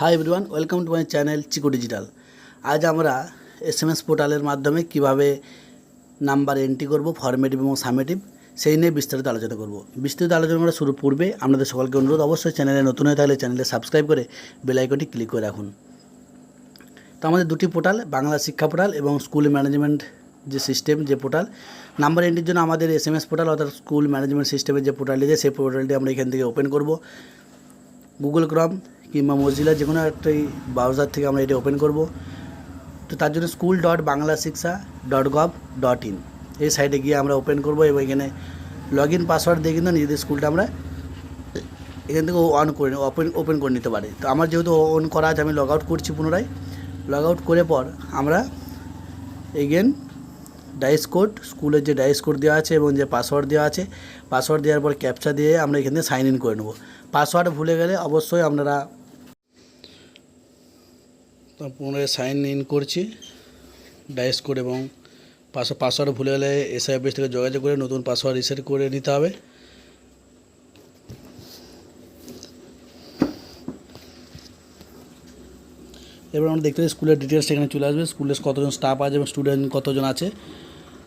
Hi everyone welcome to my channel Chiko digital আজ আমরা S M S পোর্টালের মাধ্যমে কীভাবে নাম্বার এন্ট্রি করব ফরমেটিভ এবং সামেটিভ সেই নিয়ে বিস্তারিত আলোচনা করব। বিস্তারিত আলোচনা করার শুরু পূর্বে আপনাদের সকলকে অনুরোধ, অবশ্যই চ্যানেলে নতুন হয়ে থাকলে চ্যানেলে সাবস্ক্রাইব করে বেল আইকনটি ক্লিক করে রাখুন। তো আমাদের দুটি পোর্টাল বাংলা শিক্ষা পোর্টাল এবং স্কুল ম্যানেজমেন্ট যে সিস্টেম যে পোর্টাল নাম্বার এন্ট্রির জন্য আমাদের এস এম এস পোর্টাল অর্থাৎ স্কুল ম্যানেজমেন্ট সিস্টেমের যে পোর্টালটি আছে, সেই পোর্টালটি আমরা এখান থেকে ওপেন করব। গুগল ক্রম কিংবা মজিলা যে কোনো একটি ব্রাউজার থেকে আমরা এটা ওপেন করব। তো তার জন্য স্কুল ডট বাংলা শিক্ষা ডট গভ ডট ইন এই সাইটে গিয়ে আমরা ওপেন করব এবং এখানে লগ ইন পাসওয়ার্ড দিয়ে কিন্তু নিজেদের স্কুলটা আমরা এখান থেকে অন করে ওপেন ওপেন করে নিতে পারি। তো আমার যেহেতু অন করা আছে, আমি লগ আউট করছি পুনরায়। লগ আউট করে পর আমরা এগেন ডাইস কোড স্কুলের যে ডাইস কোড দেওয়া আছে এবং যে পাসওয়ার্ড দেওয়া আছে পাসওয়ার্ড দেওয়ার পর ক্যাপচা দিয়ে আমরা এখান থেকে সাইন ইন করে নেব। পাসওয়ার্ড ভুলে গেলে অবশ্যই আপনারা পুনরায় সাইন ইন করছি। ডাইস কোড এবং পাস পাসওয়ার্ড ভুলে গেলে এসআই অফিস থেকে যোগাযোগ করে নতুন পাসওয়ার্ড রিসেট করে নিতে হবে। এবার আমরা দেখতে স্কুলের ডিটেলস এখানে চলে আসবে। স্কুলের কতজন স্টাফ আছে এবং স্টুডেন্ট কতজন আছে।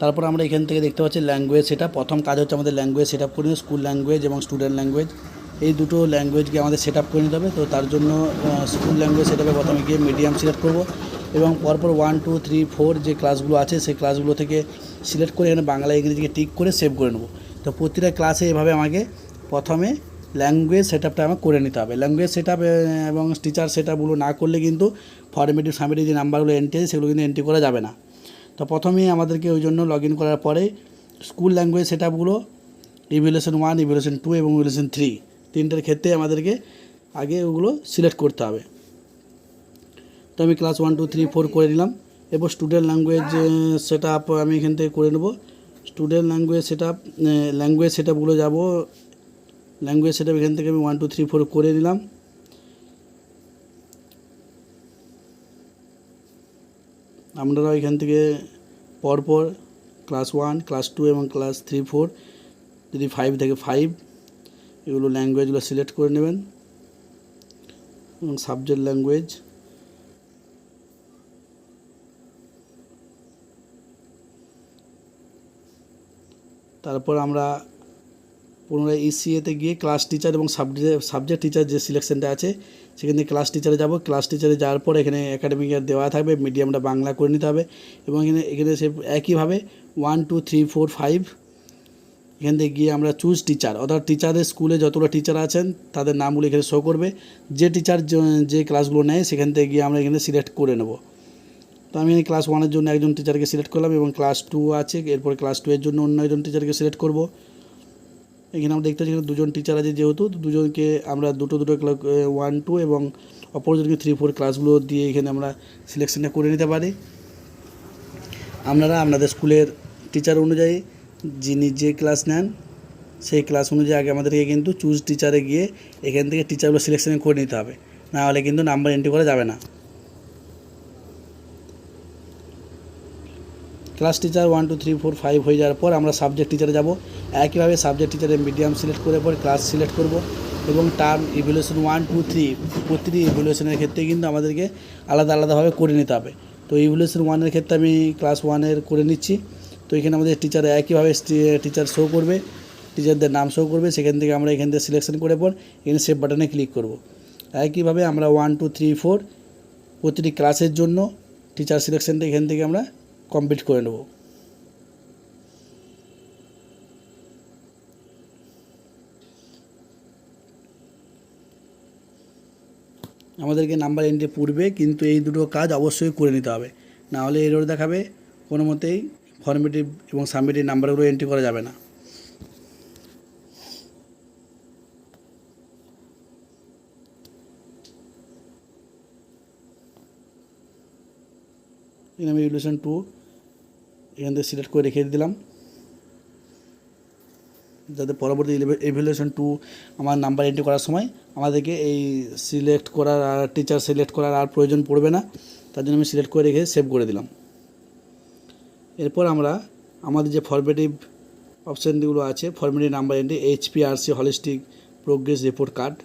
তারপর আমরা এখান থেকে দেখতে পাচ্ছি ল্যাঙ্গুয়েজ সেটা প্রথম কাজ হচ্ছে আমাদের ল্যাঙ্গুয়েজ সেট আপ করে স্কুল ল্যাঙ্গুয়েজ এবং স্টুডেন্ট ল্যাঙ্গুয়েজ এই দুটো ল্যাঙ্গুয়েজকে আমাদের সেট আপ করে নিতে হবে। তো তার জন্য স্কুল ল্যাঙ্গুয়েজ সেট আপে প্রথমে গিয়ে মিডিয়াম সিলেক্ট করব এবং পরপর ওয়ান টু থ্রি ফোর যে ক্লাসগুলো আছে, সেই ক্লাসগুলো থেকে সিলেক্ট করে এখানে বাংলা ইংরেজিকে টিক করে সেভ করে নেব। তো প্রতিটা ক্লাসে এভাবে আমাকে প্রথমে ল্যাঙ্গুয়েজ সেট আপটা আমাকে করে নিতে হবে। ল্যাঙ্গুয়েজ সেট আপ এবং টিচার সেট আপগুলো না করলে কিন্তু ফর্মেটিভ সামেটিভ যে নাম্বারগুলো এন্ট্রি আছে, সেগুলো কিন্তু এন্ট্রি করা যাবে না। তো প্রথমেই আমাদেরকে ওই জন্য লগ ইন করার পরে স্কুল ল্যাঙ্গুয়েজ সেট আপগুলো ইভ্যালুয়েশন ওয়ান ইভ্যালুয়েশন টু এবং ইভ্যালুয়েশন থ্রি তিনটের ক্ষেত্রে আমাদেরকে আগে ওগুলো সিলেক্ট করতে হবে। তো আমি class one two three four করে নিলাম। এরপর স্টুডেন্ট ল্যাঙ্গুয়েজ সেট আপ আমি এখান থেকে করে নেব। Student language set up language set আপগুলো যাব। ল্যাঙ্গুয়েজ সেট আপ এখান থেকে আমি ওয়ান টু থ্রি ফোর করে নিলাম। আপনারা এখান থেকে পরপর ক্লাস ওয়ান ক্লাস টু এবং ক্লাস থ্রি ফোর যদি ফাইভ থেকে ফাইভ এগুলো ল্যাঙ্গুয়েজগুলো সিলেক্ট করে নেবেন এবং সাবজেক্ট ল্যাঙ্গুয়েজ তারপর আমরা পুনরায় ইসিএতে গিয়ে ক্লাস টিচার এবং সাবজেক্ট সাবজেক্ট টিচার যে সিলেকশনটা আছে, সেখান থেকে ক্লাস টিচারে যাব। ক্লাস টিচারে যাওয়ার পর এখানে একাডেমিক দেওয়া থাকবে মিডিয়ামটা বাংলা করে নিতে হবে এবং এখানে এখানে সে একইভাবে one two three four five এখান থেকে গিয়ে আমরা চুজ টিচার অর্থাৎ টিচারের স্কুলে যতগুলো টিচার আছেন, তাদের নামগুলো এখানে শো করবে। যে টিচার যে ক্লাসগুলো নেয়, সেখান থেকে গিয়ে আমরা এখানে সিলেক্ট করে নেব। তো আমি এখানে ক্লাস ওয়ানের জন্য একজন টিচারকে সিলেক্ট করলাম এবং ক্লাস টু আছে, এরপর ক্লাস টু এর জন্য অন্য একজন টিচারকে সিলেক্ট করব। এখানে আমরা দেখতে পাচ্ছি দুজন টিচার আছে যেহেতু দুজনকে আমরা দুটো দুটো ওয়ান টু এবং অপরজনকে থ্রি ফোর ক্লাসগুলো দিয়ে এখানে আমরা সিলেকশনটা করে নিতে পারি। আপনারা আপনাদের স্কুলের টিচার অনুযায়ী যিনি যে ক্লাস নেন, সেই ক্লাস অনুযায়ী আগে আমাদেরকে কিন্তু চুজ টিচারে গিয়ে এখান থেকে টিচারগুলো সিলেকশন করে নিতে হবে। না হলে কিন্তু নাম্বার এন্ট্রি করা যাবে না। Class teacher one two three four five হয়ে যাওয়ার পর আমরা সাবজেক্ট টিচারে যাব। একইভাবে সাবজেক্ট টিচারে মিডিয়াম সিলেক্ট করে পর ক্লাস সিলেক্ট করব এবং term evaluation one two three প্রতিটি ইভ্যালুয়েশনের ক্ষেত্রে কিন্তু আমাদেরকে আলাদা, আলাদাভাবে করে নিতে হবে। তো ইভ্যালুয়েশন ওয়ানের ক্ষেত্রে আমি ক্লাস ওয়ানের করে নিচ্ছি। তো এখানে আমাদের টিচার একইভাবে টিচার শো করবে টিচারদের নাম শো করবে, সেখান থেকে আমরা এখান থেকে সিলেকশন করে পর এখানে সেভ বাটনে ক্লিক করব। একইভাবে আমরা ওয়ান টু থ্রি ফোর প্রতিটি ক্লাসের জন্য টিচার সিলেকশনটা এখান থেকে আমরা কমপ্লিট করে নেব। আমাদেরকে নাম্বার এন্ট্রি পূর্বে কিন্তু এই দুটো কাজ অবশ্যই করে নিতে হবে। না হলে এরর দেখাবে, কোনো মতেই ফর্মেটিভ এবং সাবমিটিভ নাম্বারগুলো এন্ট্রি করা যাবে না। আমি ইভলিউশন টু এখান থেকে সিলেক্ট করে রেখে দিলাম। যাতে পরবর্তী ইভ্যালুয়েশন টু আমার নাম্বার এন্ট্রি করার সময় আমাদেরকে এই সিলেক্ট করার আর টিচার সিলেক্ট করার আর প্রয়োজন পড়বে না। তার জন্য আমি সিলেক্ট করে রেখে সেভ করে দিলাম। এরপর আমরা আমাদের যে ফরমেটিভ অপশানগুলো আছে formative number entry HPRC holistic progress report card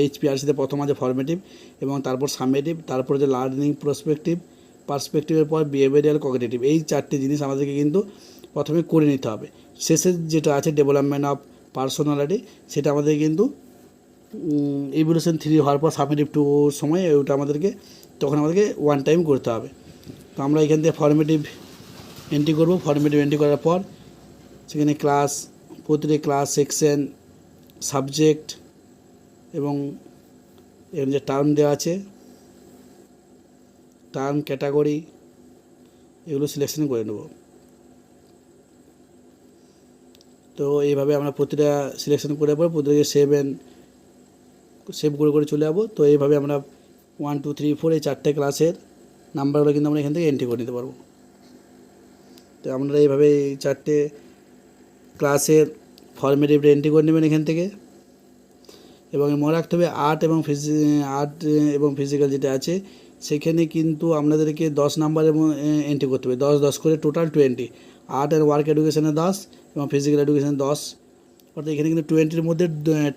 এইচপিআরসিতে প্রথম আছে ফর্মেটিভ এবং তারপর সামেটিভ তারপর যে লার্নিং প্রসপেক্টিভ পার্সপেক্টিভের পর বিহেভিয়ারাল কগনিটিভ এই চারটি জিনিস আমাদেরকে কিন্তু প্রথমে করে নিতে হবে। শেষে যেটা আছে ডেভেলপমেন্ট অফ পার্সোনালিটি সেটা আমাদের কিন্তু ইভলিউশন থ্রি হওয়ার পর সাবমিটিভ টু সময় ওটা আমাদেরকে, তখন আমাদেরকে ওয়ান টাইম করতে হবে। তো আমরা এখান থেকে ফর্মেটিভ এন্ট্রি করব ফর্মেটিভ এন্ট্রি করার পর সেখানে ক্লাস প্রতিটি ক্লাস সেকশন সাবজেক্ট এবং এর যে টার্ম দেওয়া আছে টার্ম ক্যাটাগরি এগুলো সিলেকশন করে নেব। তো এইভাবে আমরা প্রতিটা সিলেকশন করে পর প্রতিটাকে সেভ অ্যান্ড সেভ করে করে চলে যাব। তো এইভাবে আমরা ওয়ান টু থ্রি ফোর এই চারটে ক্লাসের নাম্বারগুলো কিন্তু আমরা এখান থেকে এন্ট্রি করে নিতে পারব। তো আপনারা এইভাবে এই চারটে ক্লাসের ফর্মেটিভটা এন্ট্রি করে নেবেন এখান থেকে। এবং মনে রাখতে হবে আর্ট এবং ফিজি আর্ট এবং ফিজিক্যাল যেটা আছে, সেখানে কিন্তু আপনাদেরকে দশ নাম্বার এবং এন্ট্রি করতে হবে। দশ দশ করে total twenty art and work এডুকেশনে দশ এবং ফিজিক্যাল এডুকেশনে দশ। অর্থাৎ এখানে কিন্তু টোয়েন্টির মধ্যে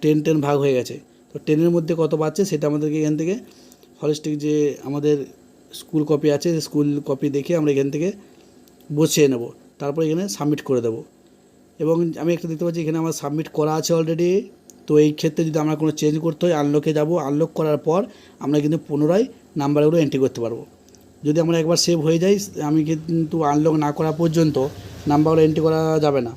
টেন টেন ভাগ হয়ে গেছে। তো টেনের মধ্যে কত পাচ্ছে সেটা আমাদেরকে এখান থেকে হলিস্টিক যে আমাদের স্কুল কপি আছে স্কুল কপি দেখে আমরা এখান থেকে বসিয়ে নেব। তারপর এখানে সাবমিট করে দেবো। এবং আমি একটা দেখতে পাচ্ছি এখানে আমার সাবমিট করা আছে অলরেডি তো এই ক্ষেত্রে যদি আমরা কোনো চেঞ্জ করতে হয় আনলকে যাব। আনলক করার পর আমরা কিন্তু পুনরায় নাম্বারগুলো এন্ট্রি করতে পারব। যদি আমরা একবার সেভ হয়ে যাই, আমি কিন্তু আনলক না করা পর্যন্ত নাম্বারগুলো এন্ট্রি করা যাবে না।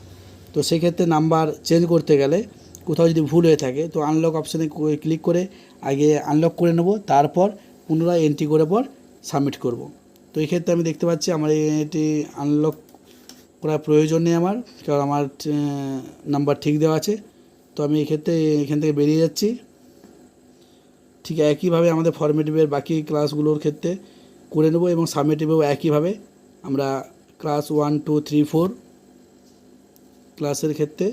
তো সেই ক্ষেত্রে নাম্বার চেঞ্জ করতে গেলে কোথাও যদি ভুল হয়ে থাকে, তো আনলক অপশানে ক্লিক করে আগে আনলক করে নেব। তারপর পুনরায় এন্ট্রি করে পর সাবমিট করব। তো এই ক্ষেত্রে আমি দেখতে পাচ্ছি আমার এটি আনলক করার প্রয়োজন নেই আমার, কারণ আমার নাম্বার ঠিক দেওয়া আছে। তো আমি এক্ষেত্রে এখান থেকে বেরিয়ে যাচ্ছি। ঠিক একইভাবে আমাদের ফর্মেটিভের বাকি ক্লাসগুলোর ক্ষেত্রে করে নেব এবং সাবমেটিভেও একইভাবে আমরা class one two three four ক্লাসের ক্ষেত্রে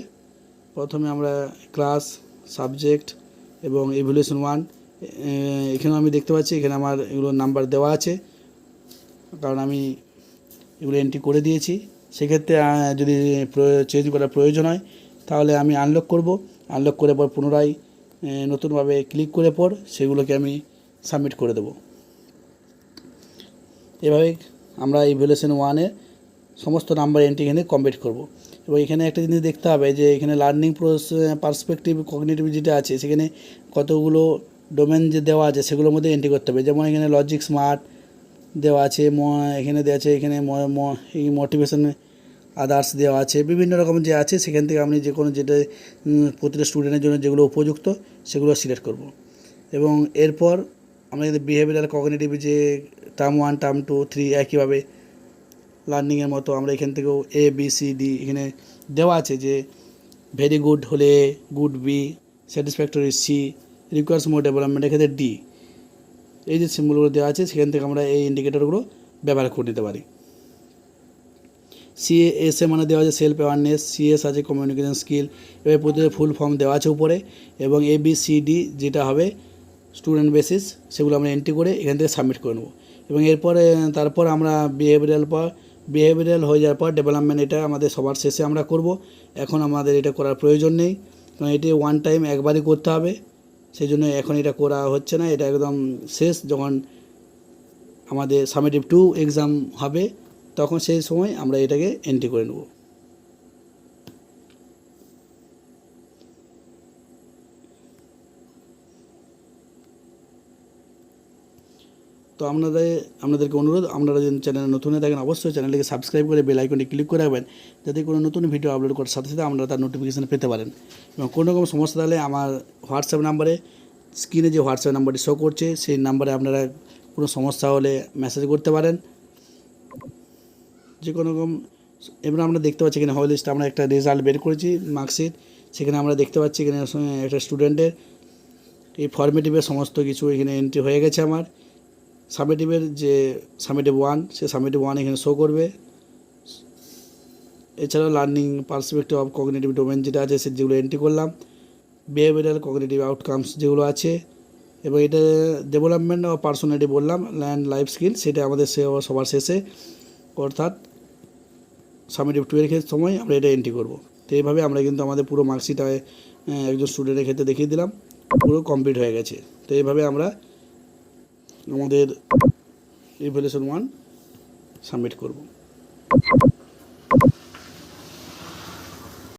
প্রথমে আমরা ক্লাস সাবজেক্ট এবং ইভলিউশন ওয়ান এখানেও আমি দেখতে পাচ্ছি, এখানে আমার এগুলোর নাম্বার দেওয়া আছে। কারণ আমি এগুলো এন্ট্রি করে দিয়েছি। সেক্ষেত্রে যদি চেঞ্জ করার প্রয়োজন হয়, তাহলে আমি আনলক করব। আনলক করে পর পুনরায় নতুনভাবে ক্লিক করে পর সেগুলোকে আমি সাবমিট করে দেব। এভাবে আমরা ইভ্যালুয়েশন ওয়ানে সমস্ত নাম্বার এন্ট্রি এখানে কমপ্লিট করব। এবং এখানে একটা জিনিস দেখতে হবে যে, এখানে লার্নিং পার্সপেক্টিভ কগনিটিভ যেটা আছে, সেখানে কতগুলো ডোমেন যে দেওয়া আছে, সেগুলোর মধ্যে এন্ট্রি করতে হবে। যেমন এখানে লজিক স্মার্ট দেওয়া আছে ম- এখানে দেওয়া আছে, এখানে এই মোটিভেশন আদার্স দেওয়া আছে, বিভিন্ন রকম যে আছে, সেখান থেকে আপনি যে কোনো যেটা প্রতিটা স্টুডেন্টের জন্য যেগুলো উপযুক্ত, সেগুলো সিলেক্ট করব। এবং এরপর আমরা যদি বিহেভিয়ারাল কগনিটিভ যে term one term two three একইভাবে লার্নিংয়ের মতো আমরা এখান থেকেও এ বি সি ডি এখানে দেওয়া আছে যে ভেরি গুড হলে good B satisfactory C requires more development এক্ষেত্রে ডি এই যে সিম্বলগুলো দেওয়া আছে, সেখান থেকে আমরা এই ইন্ডিকেটরগুলো ব্যবহার করে নিতে পারি। সিএএসএ মানে দেওয়া আছে সেলফ অ্যাওয়ারনেস সিএস আছে কমিউনিকেশন স্কিল এবার প্রতিটা ফুল ফর্ম দেওয়া আছে উপরে, এবং এ বি সি ডি যেটা হবে স্টুডেন্ট বেসিস সেগুলো আমরা এন্ট্রি করে এখান থেকে সাবমিট করে নেব। এবং এরপরে, তারপর আমরা বিহেভিয়ারাল পর বিহেভিয়ারাল হয়ে যাওয়ার পর ডেভেলপমেন্ট এটা আমাদের সবার শেষে আমরা করব। এখন আমাদের এটা করার প্রয়োজন নেই, কারণ এটি ওয়ান টাইম একবারই করতে হবে। সেই জন্য এখন এটা করা হচ্ছে না, এটা একদম শেষ যখন আমাদের সামেটিভ টু এক্সাম হবে, তখন সেই সময় আমরা এটাকে এন্ট্রি করে নেব। তো আপনাদের, আপনাদেরকে অনুরোধ, আপনারা যদি চ্যানেলে নতুন হয়ে থাকেন, অবশ্যই চ্যানেলটিকে সাবস্ক্রাইব করে বেল আইকনটি ক্লিক করে রাখবেন, যাতে কোনো নতুন ভিডিও আপলোড করার সাথে সাথে আপনারা তার নোটিফিকেশান পেতে পারেন। এবং কোনো রকম সমস্যা তাহলে আমার হোয়াটসঅ্যাপ নাম্বারে স্ক্রিনে যে হোয়াটসঅ্যাপ নাম্বারটি শো করছে, সেই নাম্বারে আপনারা কোনো সমস্যা হলে মেসেজ করতে পারেন। যে কোনো রকম, এবার আমরা দেখতে পাচ্ছি এখানে হল লিস্ট আমরা একটা রেজাল্ট বের করেছি মার্কশিট সেখানে আমরা দেখতে পাচ্ছি এখানে একটা স্টুডেন্টের এই ফর্মেটিভের সমস্ত কিছু এখানে এন্ট্রি হয়ে গেছে আমার। সামেটিভের যে সামেটিভ ওয়ান, সে সামেটিভ ওয়ান এখানে শো করবে। এছাড়াও learning perspective of cognitive domain যেটা আছে, সে যেগুলো এন্ট্রি করলাম বিহেভিয়ারাল কগনিটিভ আউটকামস যেগুলো আছে, এবং এটা ডেভেলপমেন্ট ও পার্সোনালিটি বললাম ল্যান্ড লাইফ স্কিল সেটা আমাদের সে সবার শেষে, অর্থাৎ সামেটিভ টুয়েলভের সময় আমরা এটা এন্ট্রি করব। তো এইভাবে আমরা কিন্তু আমাদের পুরো মার্কশিট একজন স্টুডেন্টের ক্ষেত্রে দেখিয়ে দিলাম, পুরো কমপ্লিট হয়ে গেছে। তো এইভাবে আমরা আমাদের ইভ্যালুয়েশন ওয়ান সাবমিট করব।